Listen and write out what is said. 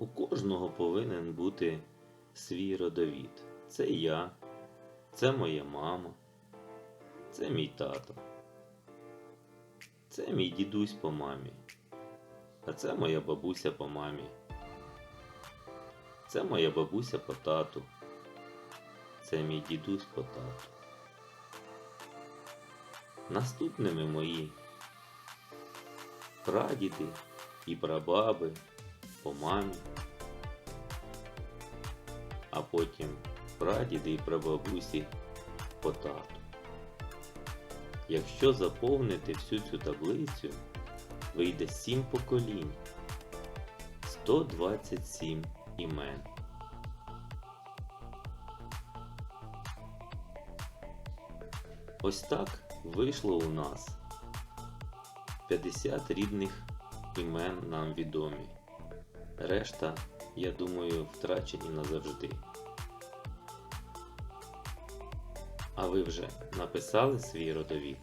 У кожного повинен бути свій родовід. Це я, це моя мама, це мій тато, це мій дідусь по мамі, а це моя бабуся по мамі. Це моя бабуся по тату. Це мій дідусь по тату. Наступними мої прадіди і прабаби по мамі, а потім прадіди і прабабусі по тату. Якщо заповнити всю цю таблицю, вийде 7 поколінь, 127 імен. Ось так вийшло у нас. 50 рідних імен нам відомі. Решта, я думаю, втрачені назавжди. А ви вже написали свій родовід?